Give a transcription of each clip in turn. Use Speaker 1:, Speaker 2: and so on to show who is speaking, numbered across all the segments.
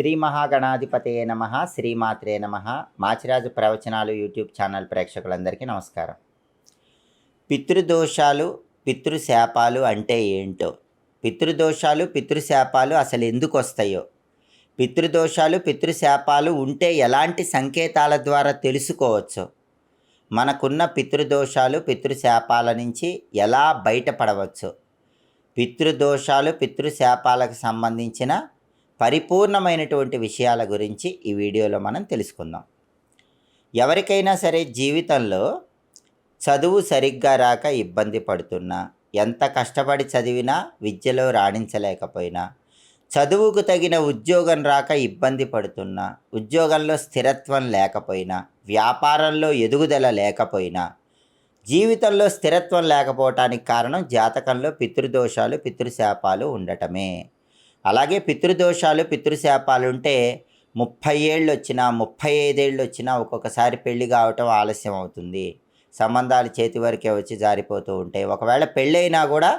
Speaker 1: శ్రీ మహాగణాధిపతయే నమ శ్రీమాత్రే నమ. మాచిరాజు ప్రవచనాలు యూట్యూబ్ ఛానల్ ప్రేక్షకులందరికీ నమస్కారం. పితృదోషాలు పితృశాపాలు అంటే ఏంటో? పితృదోషాలు పితృశాపాలు అసలు ఎందుకు వస్తాయో? పితృదోషాలు పితృశాపాలు ఉంటే ఎలాంటి సంకేతాల ద్వారా తెలుసుకోవచ్చు? మనకున్న పితృదోషాలు పితృశాపాల నుంచి ఎలా బయటపడవచ్చు? పితృదోషాలు పితృశాపాలకు సంబంధించిన పరిపూర్ణమైనటువంటి విషయాల గురించి ఈ వీడియోలో మనం తెలుసుకుందాం. ఎవరికైనా సరే జీవితంలో చదువు సరిగ్గా రాక ఇబ్బంది పడుతున్నా ఎంత కష్టపడి చదివినా విద్యలో రాణించలేకపోయినా చదువుకు తగిన ఉద్యోగం రాక ఇబ్బంది పడుతున్నా ఉద్యోగంలో స్థిరత్వం లేకపోయినా వ్యాపారంలో ఎదుగుదల లేకపోయినా జీవితంలో స్థిరత్వం లేకపోవటానికి కారణం జాతకంలో పితృదోషాలు పితృశాపాలు ఉండటమే. అలాగే పితృదోషాలు పితృశాపాలు ఉంటే ముప్పై ఏళ్ళు వచ్చినా ముప్పై ఐదేళ్ళు వచ్చినా ఒక్కొక్కసారి పెళ్ళి కావటం ఆలస్యం అవుతుంది సంబంధాలు చేతి వరకే వచ్చి జారిపోతూ ఉంటాయి. ఒకవేళ పెళ్ళైనా కూడా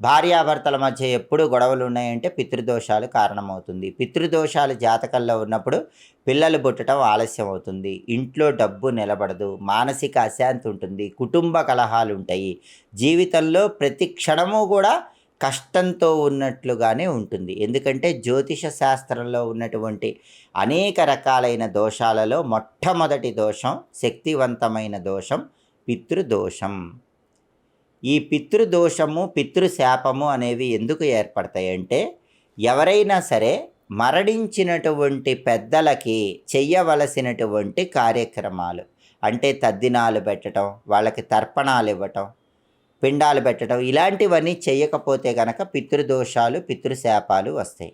Speaker 1: భార్యాభర్తల మధ్య ఎప్పుడు గొడవలు ఉన్నాయంటే పితృదోషాలు కారణమవుతుంది. పితృదోషాలు జాతకంలో ఉన్నప్పుడు పిల్లలు పుట్టడం ఆలస్యం అవుతుంది ఇంట్లో డబ్బు నిలబడదు మానసిక అశాంతి ఉంటుంది కుటుంబ కలహాలు ఉంటాయి. జీవితంలో ప్రతి క్షణము కూడా కష్టంతో ఉన్నట్లుగానే ఉంటుంది. ఎందుకంటే జ్యోతిష శాస్త్రంలో ఉన్నటువంటి అనేక రకాలైన దోషాలలో మొట్టమొదటి దోషం శక్తివంతమైన దోషం పితృదోషం. ఈ పితృదోషము పితృశాపము అనేవి ఎందుకు ఏర్పడతాయంటే ఎవరైనా సరే మరణించినటువంటి పెద్దలకి చెయ్యవలసినటువంటి కార్యక్రమాలు. అంటే తద్దినాలు పెట్టడం వాళ్ళకి తర్పణాలు ఇవ్వటం పిండాలు పెట్టడం ఇలాంటివన్నీ చేయకపోతే గనక పితృదోషాలు పితృశాపాలు వస్తాయి.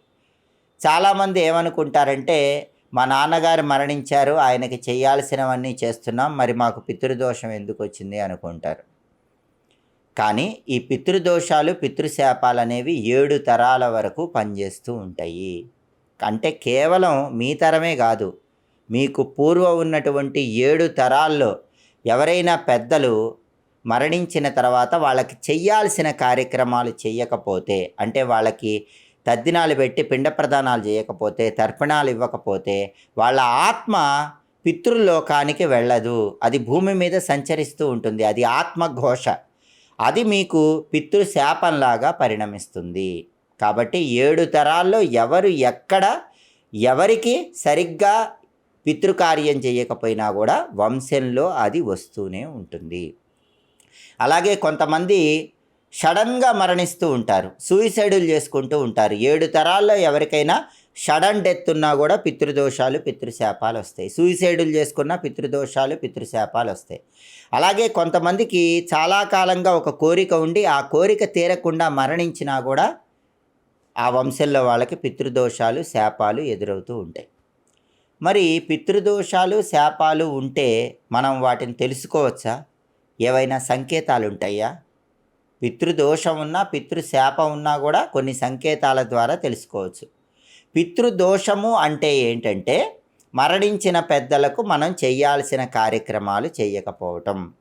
Speaker 1: చాలామంది ఏమనుకుంటారంటే మా నాన్నగారు మరణించారు ఆయనకి చేయాల్సినవన్నీ చేస్తున్నాం మరి మాకు పితృదోషం ఎందుకు వచ్చింది? అనుకుంటారు. కానీ ఈ పితృదోషాలు పితృశాపాలు అనేవి ఏడు తరాల వరకు పనిచేస్తూ ఉంటాయి. అంటే కేవలం మీ తరమే కాదు మీకు పూర్వం ఉన్నటువంటి ఏడు తరాల్లో ఎవరైనా పెద్దలు మరణించిన తర్వాత వాళ్ళకి చెయ్యాల్సిన కార్యక్రమాలు చేయకపోతే అంటే వాళ్ళకి తద్దినాలు పెట్టి పిండ ప్రదానాలు చేయకపోతే తర్పణాలు ఇవ్వకపోతే వాళ్ళ ఆత్మ పితృలోకానికి వెళ్ళదు. అది భూమి మీద సంచరిస్తూ ఉంటుంది. అది ఆత్మఘోష. అది మీకు పితృశాపంలాగా పరిణమిస్తుంది. కాబట్టి ఏడు తరాల్లో ఎవరు ఎక్కడ ఎవరికి సరిగ్గా పితృకార్యం చేయకపోయినా కూడా వంశంలో అది వస్తూనే ఉంటుంది. అలాగే కొంతమంది సడన్గా మరణిస్తూ ఉంటారు. సూయిసైడులు చేసుకుంటూ ఉంటారు. ఏడు తరాల్లో ఎవరికైనా సడన్ డెత్ ఉన్నా కూడా పితృదోషాలు పితృశాపాలు వస్తాయి. సూయిసైడులు చేసుకున్న పితృదోషాలు పితృశాపాలు వస్తాయి. అలాగే కొంతమందికి చాలా కాలంగా ఒక కోరిక ఉండి ఆ కోరిక తీరకుండా మరణించినా కూడా ఆ వంశంలో వాళ్ళకి పితృదోషాలు శాపాలు ఎదురవుతూ ఉంటాయి. మరి పితృదోషాలు శాపాలు ఉంటే మనం వాటిని తెలుసుకోవచ్చా? ఏవైనా సంకేతాలు ఉంటాయా పితృదోషం ఉన్నా పితృశాపం ఉన్నా కూడా కొన్ని సంకేతాల ద్వారా తెలుసుకోవచ్చు. పితృదోషము అంటే ఏంటంటే మరణించిన పెద్దలకు మనం చేయాల్సిన కార్యక్రమాలు చేయకపోవటం.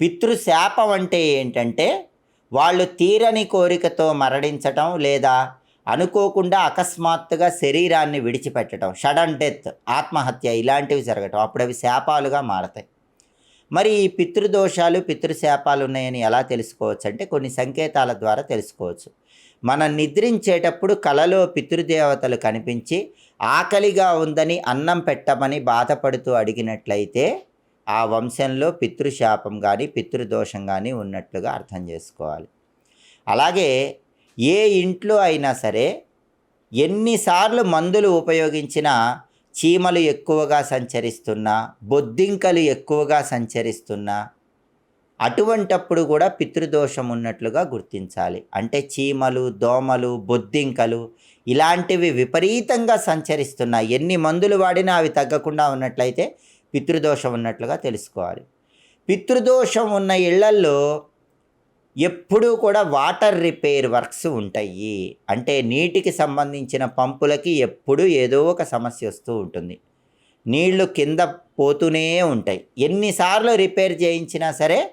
Speaker 1: పితృశాపం అంటే ఏంటంటే వాళ్ళు తీరని కోరికతో మరణించటం లేదా అనుకోకుండా అకస్మాత్తుగా శరీరాన్ని విడిచిపెట్టడం సడన్ డెత్ ఆత్మహత్య ఇలాంటివి జరగటం. అప్పుడు అవి శాపాలుగా మారతాయి. మరి ఈ పితృదోషాలు పితృశాపాలు ఉన్నాయని ఎలా తెలుసుకోవచ్చు అంటే కొన్ని సంకేతాల ద్వారా తెలుసుకోవచ్చు. మనం నిద్రించేటప్పుడు కలలో పితృదేవతలు కనిపించి ఆకలిగా ఉందని అన్నం పెట్టమని బాధపడుతూ అడిగినట్లయితే ఆ వంశంలో పితృశాపం కానీ పితృదోషం కానీ ఉన్నట్లుగా అర్థం చేసుకోవాలి. అలాగే ఏ ఇంట్లో అయినా సరే ఎన్నిసార్లు మందులు ఉపయోగించినా చీమలు ఎక్కువగా సంచరిస్తున్నా బొద్దింకలు ఎక్కువగా సంచరిస్తున్నా అటువంటప్పుడు కూడా పితృదోషం ఉన్నట్లుగా గుర్తించాలి. అంటే చీమలు దోమలు బొద్దింకలు ఇలాంటివి విపరీతంగా సంచరిస్తున్నాయి ఎన్ని మందులు వాడినా అవి తగ్గకుండా ఉన్నట్లయితే పితృదోషం ఉన్నట్లుగా తెలుసుకోవాలి. పితృదోషం ఉన్న ఇళ్ళల్లో ఎప్పుడూ కూడా వాటర్ రిపేర్ వర్క్స్ ఉంటాయి. అంటే నీటికి సంబంధించిన పంపులకి ఎప్పుడూ ఏదో ఒక సమస్య వస్తూ ఉంటుంది. నీళ్ళు కింద పోతూనే ఉంటాయి. ఎన్నిసార్లు రిపేర్ చేయించినా సరే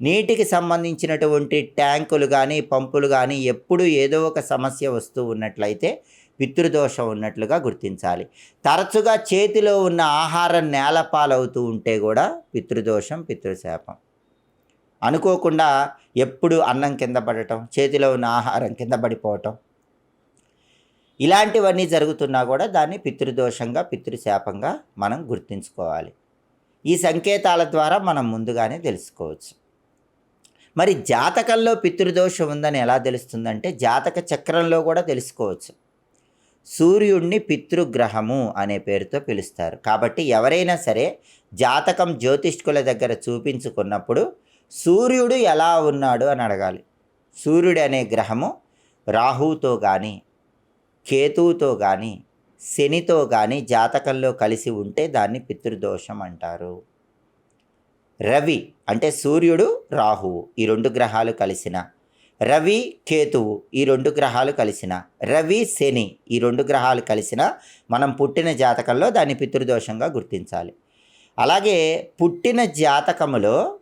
Speaker 1: నీటికి సంబంధించినటువంటి ట్యాంకులు కానీ పంపులు కానీ ఎప్పుడు ఏదో ఒక సమస్య వస్తూ ఉన్నట్లయితే పితృదోషం ఉన్నట్లుగా గుర్తించాలి. తరచుగా చేతిలో ఉన్న ఆహారం నేలపాలవుతూ ఉంటే కూడా పితృదోషం పితృశాపం. అనుకోకుండా ఎప్పుడు అన్నం కింద పడటం చేతిలో ఉన్న ఆహారం కింద పడిపోవటం. ఇలాంటివన్నీ జరుగుతున్నా కూడా దాన్ని పితృదోషంగా పితృశాపంగా మనం గుర్తుంచుకోవాలి. ఈ సంకేతాల ద్వారా మనం ముందుగానే తెలుసుకోవచ్చు. మరి జాతకంలో పితృదోషం ఉందని ఎలా తెలుస్తుందంటే జాతక చక్రంలో కూడా తెలుసుకోవచ్చు. సూర్యుడిని పితృగ్రహము అనే పేరుతో పిలుస్తారు. కాబట్టి ఎవరైనా సరే జాతకం జ్యోతిష్కుల దగ్గర చూపించుకున్నప్పుడు సూర్యుడు ఎలా ఉన్నాడు అని అడగాలి. సూర్యుడు అనే గ్రహము రాహుతో కానీ కేతువుతో కానీ శనితో కానీ జాతకంలో కలిసి ఉంటే దాన్ని పితృదోషం అంటారు. రవి అంటే సూర్యుడు రాహువు ఈ రెండు గ్రహాలు కలిసిన. రవి కేతువు ఈ రెండు గ్రహాలు కలిసిన. రవి శని ఈ రెండు గ్రహాలు కలిసిన మనం పుట్టిన జాతకంలో దాన్ని పితృదోషంగా గుర్తించాలి. అలాగే పుట్టిన జాతకములో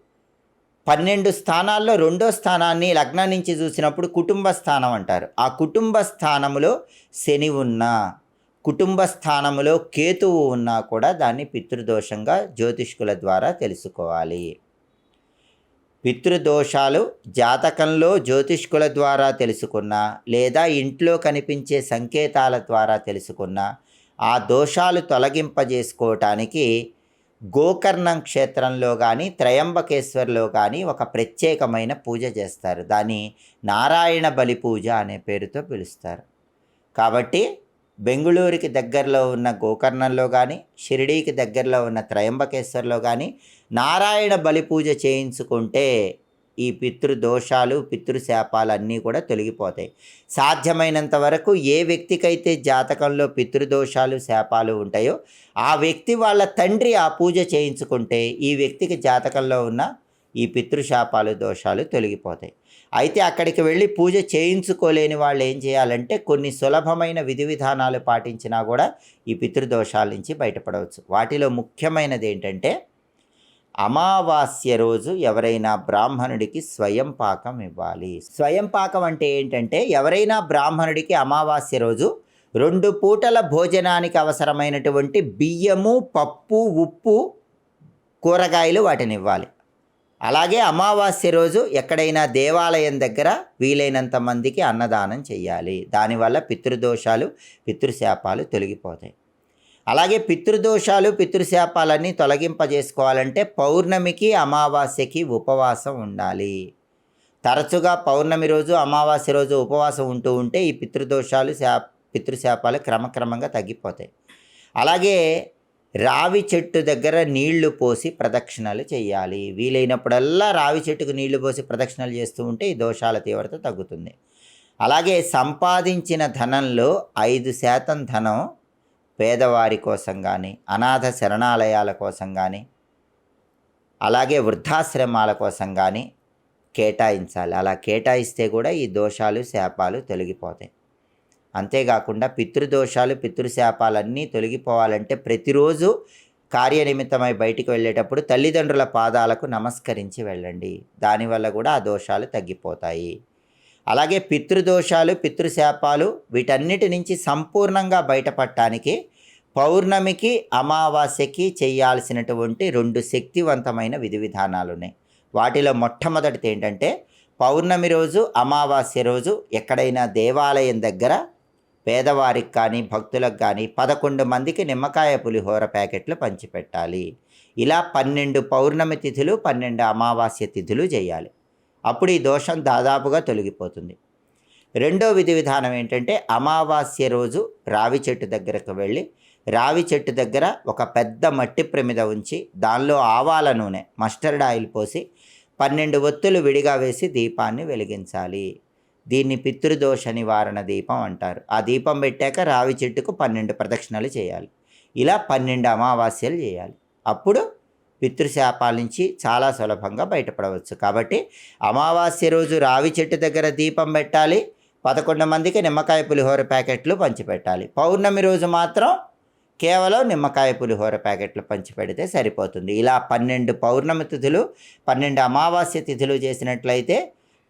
Speaker 1: పన్నెండు స్థానాల్లో రెండో స్థానాన్ని లగ్నం నుంచి చూసినప్పుడు కుటుంబ స్థానం అంటారు. ఆ కుటుంబ స్థానములో శని ఉన్నా కుటుంబ స్థానములో కేతువు ఉన్నా కూడా దాన్ని పితృదోషంగా జ్యోతిష్కుల ద్వారా తెలుసుకోవాలి. పితృదోషాలు జాతకంలో జ్యోతిష్కుల ద్వారా తెలుసుకున్న లేదా ఇంట్లో కనిపించే సంకేతాల ద్వారా తెలుసుకున్న ఆ దోషాలు తొలగింపజేసుకోవటానికి గోకర్ణం క్షేత్రంలో కానీ త్రయంబకేశ్వర్లో కానీ ఒక ప్రత్యేకమైన పూజ చేస్తారు. దాన్ని నారాయణ బలి పూజ అనే పేరుతో పిలుస్తారు. కాబట్టి బెంగుళూరుకి దగ్గరలో ఉన్న గోకర్ణంలో కానీ షిరిడీకి దగ్గరలో ఉన్న త్రయంబకేశ్వర్లో కానీ నారాయణ బలి పూజ చేయించుకుంటే ఈ పితృదోషాలు పితృశాపాలు అన్నీ కూడా తొలగిపోతాయి. సాధ్యమైనంత వరకు ఏ వ్యక్తికైతే జాతకంలో పితృదోషాలు శాపాలు ఉంటాయో ఆ వ్యక్తి వాళ్ళ తండ్రి ఆ పూజ చేయించుకుంటే ఈ వ్యక్తికి జాతకంలో ఉన్న ఈ పితృశాపాలు దోషాలు తొలగిపోతాయి. అయితే అక్కడికి వెళ్ళి పూజ చేయించుకోలేని వాళ్ళు ఏం చేయాలంటే కొన్ని సులభమైన విధి విధానాలు పాటించినా కూడా ఈ పితృదోషాల నుంచి బయటపడవచ్చు. వాటిలో ముఖ్యమైనది ఏంటంటే అమావాస్య రోజు ఎవరైనా బ్రాహ్మణుడికి స్వయం పాకం ఇవ్వాలి. స్వయం పాకం అంటే ఏంటంటే ఎవరైనా బ్రాహ్మణుడికి అమావాస్య రోజు రెండు పూటల భోజనానికి అవసరమైనటువంటి బియ్యము పప్పు ఉప్పు కూరగాయలు వాటిని ఇవ్వాలి అలాగే అమావాస్య రోజు ఎక్కడైనా దేవాలయం దగ్గర వీలైనంత మందికి అన్నదానం చేయాలి దానివల్ల పితృదోషాలు పితృశాపాలు తొలగిపోతాయి. అలాగే పితృదోషాలు పితృశాపాలన్నీ తొలగింపజేసుకోవాలంటే పౌర్ణమికి అమావాస్యకి ఉపవాసం ఉండాలి. తరచుగా పౌర్ణమి రోజు అమావాస్య రోజు ఉపవాసం ఉంటూ ఉంటే ఈ పితృదోషాలు శా పితృశాపాలు క్రమక్రమంగా తగ్గిపోతాయి. అలాగే రావి చెట్టు దగ్గర నీళ్ళు పోసి ప్రదక్షిణలు చేయాలి. వీలైనప్పుడల్లా రావి చెట్టుకు నీళ్ళు పోసి ప్రదక్షిణలు చేస్తూ ఉంటే ఈ దోషాల తీవ్రత తగ్గుతుంది. అలాగే సంపాదించిన ధనంలో ఐదు శాతం ధనం పేదవారి కోసం కానీ అనాథ శరణాలయాల కోసం కానీ అలాగే వృద్ధాశ్రమాల కోసం కానీ కేటాయించాలి. అలా కేటాయిస్తే కూడా ఈ దోషాలు శాపాలు తొలగిపోతాయి. అంతేకాకుండా పితృదోషాలు పితృశాపాలన్నీ తొలగిపోవాలంటే ప్రతిరోజు కార్యనిమిత్తమై బయటికి వెళ్ళేటప్పుడు తల్లిదండ్రుల పాదాలకు నమస్కరించి వెళ్ళండి. దానివల్ల కూడా ఆ దోషాలు తగ్గిపోతాయి. అలాగే పితృదోషాలు పితృశాపాలు వీటన్నిటి నుంచి సంపూర్ణంగా బయటపడటానికి పౌర్ణమికి అమావాస్యకి చేయాల్సినటువంటి రెండు శక్తివంతమైన విధి విధానాలు ఉన్నాయి వాటిలో మొట్టమొదటిది ఏంటంటే పౌర్ణమి రోజు అమావాస్య రోజు ఎక్కడైనా దేవాలయం దగ్గర పేదవారికి కానీ భక్తులకు కానీ పదకొండు మందికి నిమ్మకాయ పులిహోర ప్యాకెట్లు పంచిపెట్టాలి. ఇలా పన్నెండు పౌర్ణమి తిథులు పన్నెండు అమావాస్య తిథులు చేయాలి. అప్పుడు ఈ దోషం దాదాపుగా తొలగిపోతుంది. రెండో విధి విధానం ఏంటంటే అమావాస్య రోజు రావి చెట్టు దగ్గరకు వెళ్ళి రావి చెట్టు దగ్గర ఒక పెద్ద మట్టి ప్రమిద ఉంచి దానిలో ఆవాల నూనె మస్టర్డ్ ఆయిల్ పోసి పన్నెండు ఒత్తులు విడిగా వేసి దీపాన్ని వెలిగించాలి. దీన్ని పితృదోష నివారణ దీపం అంటారు. ఆ దీపం పెట్టాక రావి చెట్టుకు పన్నెండు ప్రదక్షిణలు చేయాలి. ఇలా పన్నెండు అమావాస్యలు చేయాలి. అప్పుడు పితృశాపాల నుంచి చాలా సులభంగా బయటపడవచ్చు. కాబట్టి అమావాస్య రోజు రావి చెట్టు దగ్గర దీపం పెట్టాలి. పదకొండు మందికి నిమ్మకాయ పులిహోర ప్యాకెట్లు పంచిపెట్టాలి. పౌర్ణమి రోజు మాత్రం కేవలం నిమ్మకాయ పులిహోర ప్యాకెట్లు పంచిపెడితే సరిపోతుంది. ఇలా పన్నెండు పౌర్ణమి తిథులు పన్నెండు అమావాస్య తిథులు చేసినట్లయితే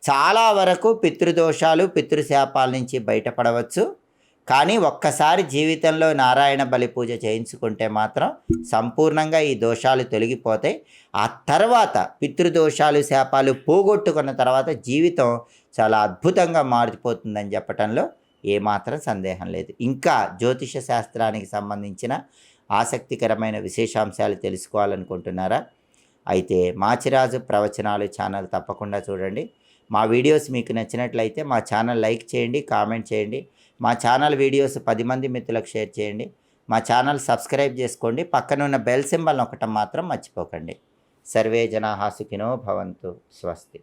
Speaker 1: చాలా వరకు పితృదోషాలు పితృశాపాల నుంచి బయటపడవచ్చు. కానీ ఒక్కసారి జీవితంలో నారాయణ బలి పూజ చేయించుకుంటే మాత్రం సంపూర్ణంగా ఈ దోషాలు తొలగిపోతాయి. ఆ తర్వాత పితృదోషాలు శాపాలు పోగొట్టుకున్న తర్వాత జీవితం చాలా అద్భుతంగా మారిపోతుందని చెప్పటంలో ఏమాత్రం సందేహం లేదు. ఇంకా జ్యోతిష శాస్త్రానికి సంబంధించిన ఆసక్తికరమైన విశేషాంశాలు తెలుసుకోవాలనుకుంటున్నారా? అయితే మాచిరాజు ప్రవచనాలు ఛానల్ తప్పకుండా చూడండి. మా వీడియోస్ మీకు నచ్చినట్లయితే మా ఛానల్ లైక్ చేయండి కామెంట్ చేయండి. మా ఛానల్ వీడియోస్ పది మంది మిత్రులకు షేర్ చేయండి. మా ఛానల్ సబ్స్క్రైబ్ చేసుకోండి. పక్కన ఉన్న బెల్ సింబల్ ఒకటం మాత్రం మర్చిపోకండి. సర్వే జనా సుఖినో భవంతు స్వస్తి.